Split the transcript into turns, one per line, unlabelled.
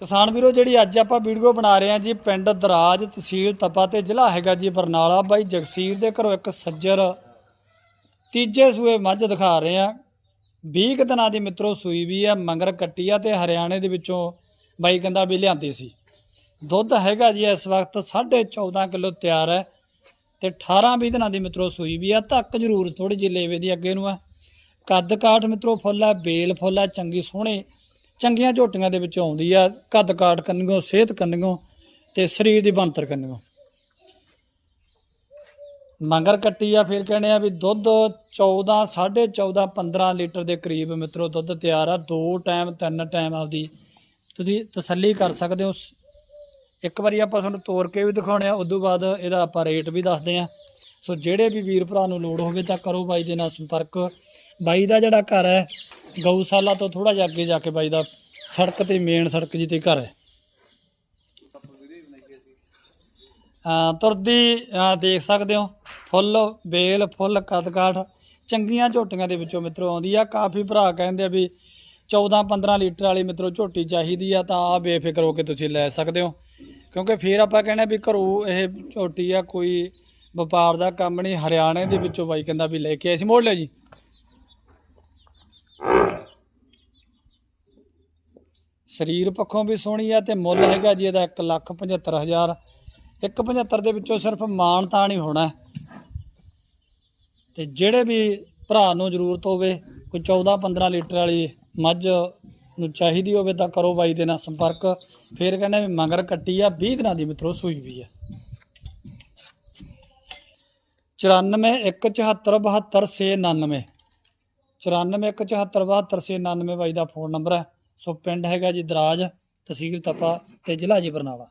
ਕਿਸਾਨ ਵੀਰੋ, ਜਿਹੜੀ ਅੱਜ ਆਪਾਂ ਵੀਡੀਓ ਬਣਾ ਰਹੇ ਹਾਂ ਜੀ, ਪਿੰਡ ਦਰਾਜ ਤਹਿਸੀਲ ਤਪਾ ਤੇ ਜ਼ਿਲ੍ਹਾ ਹੈਗਾ ਜੀ ਬਰਨਾਲਾ। ਬਾਈ ਜਗਸੀਰ ਦੇ ਘਰੋਂ ਇੱਕ ਸੱਜਰ ਤੀਜੇ ਸੂਏ ਮੱਝ ਦਿਖਾ ਰਹੇ ਹਾਂ। 20 ਕੁ ਦਿਨਾਂ ਦੀ ਮਿੱਤਰੋ, ਸੂਈ ਵੀ ਹੈ, ਮੰਗਰ ਕੱਟੀ ਆ ਤੇ ਹਰਿਆਣੇ ਦੇ ਵਿੱਚੋਂ ਬਾਈ ਕਹਿੰਦਾ ਵੀ ਲਿਆਂਦੀ ਸੀ। ਦੁੱਧ ਹੈਗਾ ਜੀ ਇਸ ਵਕਤ 14.5 ਕਿਲੋ ਤਿਆਰ ਹੈ ਤੇ 18 20 ਦਿਨਾਂ ਦੀ ਮਿੱਤਰੋ, ਸੂਈ ਵੀ ਆ। ਧੱਕ ਜ਼ਰੂਰ ਥੋੜੀ ਜਿਹੀ ਲੇਵੇ ਦੀ ਅੱਗੇ ਨੂੰ ਆ। ਕੱਦ ਕਾਠ ਮਿੱਤਰੋ, ਫੁੱਲ ਆ ਬੇਲ ਫੁੱਲ ਆ ਚੰਗੀ ਸੋਹਣੇ ਚੰਗੀਆਂ ਝੋਟੀਆਂ ਦੇ ਵਿੱਚ ਆਉਂਦੀ ਆ, ਕੱਦ ਕਾਟ ਕੰਨਿਓ, ਸਿਹਤ ਕੰਨਿਓ ਤੇ ਸਰੀਰ ਦੀ ਬਣਤਰ ਕੰਨਿਓ। ਮੰਗਰ ਕੱਟੀ ਆ, ਫਿਰ ਕਹਿੰਦੇ ਆ ਵੀ ਦੁੱਧ 14 14.5 15 ਲੀਟਰ ਦੇ ਕਰੀਬ ਮਿੱਤਰੋ ਦੁੱਧ ਤਿਆਰ ਆ। ਦੋ ਟਾਈਮ, ਤਿੰਨ ਟਾਈਮ ਆਪਦੀ ਤੁਸੀਂ ਤਸੱਲੀ ਕਰ ਸਕਦੇ ਹੋ। ਇੱਕ ਵਾਰੀ ਆਪਾਂ ਤੁਹਾਨੂੰ ਤੋੜ ਕੇ ਵੀ ਦਿਖਾਉਣੇ ਆ, ਉਦੋਂ ਬਾਅਦ ਇਹਦਾ ਆਪਾਂ ਰੇਟ ਵੀ ਦੱਸਦੇ ਆ। ਸੋ ਜਿਹੜੇ ਵੀ ਵੀਰ ਭਰਾ ਨੂੰ ਲੋੜ ਹੋਵੇ ਤਾਂ ਕਰੋ ਬਾਈ ਦੇ ਨਾਲ ਸੰਪਰਕ। ਬਾਈ ਦਾ ਜਿਹੜਾ ਘਰ ਹੈ ਗਊਸ਼ਾਲਾ ਤੋਂ ਥੋੜਾ ਜਿਹਾ ਅੱਗੇ ਜਾ ਕੇ ਬਾਈ ਦਾ ਸੜਕ ਤੇ ਮੇਨ ਸੜਕ ਜੀ ਤੇ ਘਰ ਹੈ। ਤੁਰਦੀ ਦੇਖ ਸਕਦੇ ਹੋ। ਫੁੱਲ ਬੇਲ ਫੁੱਲ, ਕਦਕਾਠ, ਚੰਗੀਆਂ ਝੋਟੀਆਂ ਦੇ ਵਿੱਚੋਂ ਮਿੱਤਰੋ ਆਉਂਦੀ ਆ। ਕਾਫੀ ਭਰਾ ਕਹਿੰਦੇ ਆ ਵੀ 14 15 ਲੀਟਰ ਵਾਲੀ ਮਿੱਤਰੋ ਝੋਟੀ ਚਾਹੀਦੀ ਆ, ਤਾਂ ਆ ਬੇਫਿਕਰ ਹੋ ਕੇ ਤੁਸੀਂ ਲੈ ਸਕਦੇ ਹੋ। ਕਿਉਂਕਿ ਫਿਰ ਆਪਾਂ ਕਹਿੰਦੇ ਵੀ ਘਰੋਂ ਇਹ ਝੋਟੀ ਆ, ਕੋਈ ਵਪਾਰ ਦਾ ਕੰਮ ਨਹੀਂ। ਹਰਿਆਣੇ ਦੇ ਵਿੱਚੋਂ ਬਾਈ ਕਹਿੰਦਾ ਵੀ ਲੈ ਕੇ ਆਏ ਸੀ। ਮੋੜ ਲਿਆ ਜੀ। ਸਰੀਰ ਪੱਖੋਂ ਵੀ ਸੋਹਣੀ ਆ ਤੇ ਮੁੱਲ ਹੈਗਾ ਜੀ ਇਹਦਾ 1 ਲੱਖ 75000 175 ਦੇ ਵਿੱਚੋਂ ਸਿਰਫ ਮਾਣ ਤਾਂ ਨਹੀਂ ਹੋਣਾ। ਹੈ। ਤੇ ਜਿਹੜੇ ਵੀ ਭਰਾ ਨੂੰ ਜ਼ਰੂਰਤ ਹੋਵੇ, ਕੋਈ 14 15 ਲੀਟਰ ਵਾਲੀ ਮੱਝ ਨੂੰ ਚਾਹੀਦੀ ਹੋਵੇ ਤਾਂ ਕਰੋ ਬਾਈ ਦੇ ਨਾਲ ਸੰਪਰਕ। ਫੇਰ ਕਹਿੰਦੇ ਵੀ ਮੰਗਰ ਕੱਟੀ ਆ 20 ਦਿਨਾਂ ਦੀ ਮਿੱਤਰੋ ਸੂਈ ਵੀ ਆ। 94 174 72 699 94 174 72 699 ਬਾਈ ਦਾ ਫੋਨ ਨੰਬਰ ਹੈ। ਸੋ ਪਿੰਡ ਹੈਗਾ ਜੀ ਦਰਾਜ ਤਹਿਸੀਲ ਤਪਾ ਤੇ ਜ਼ਿਲ੍ਹਾ ਜੀ ਬਰਨਾਲਾ।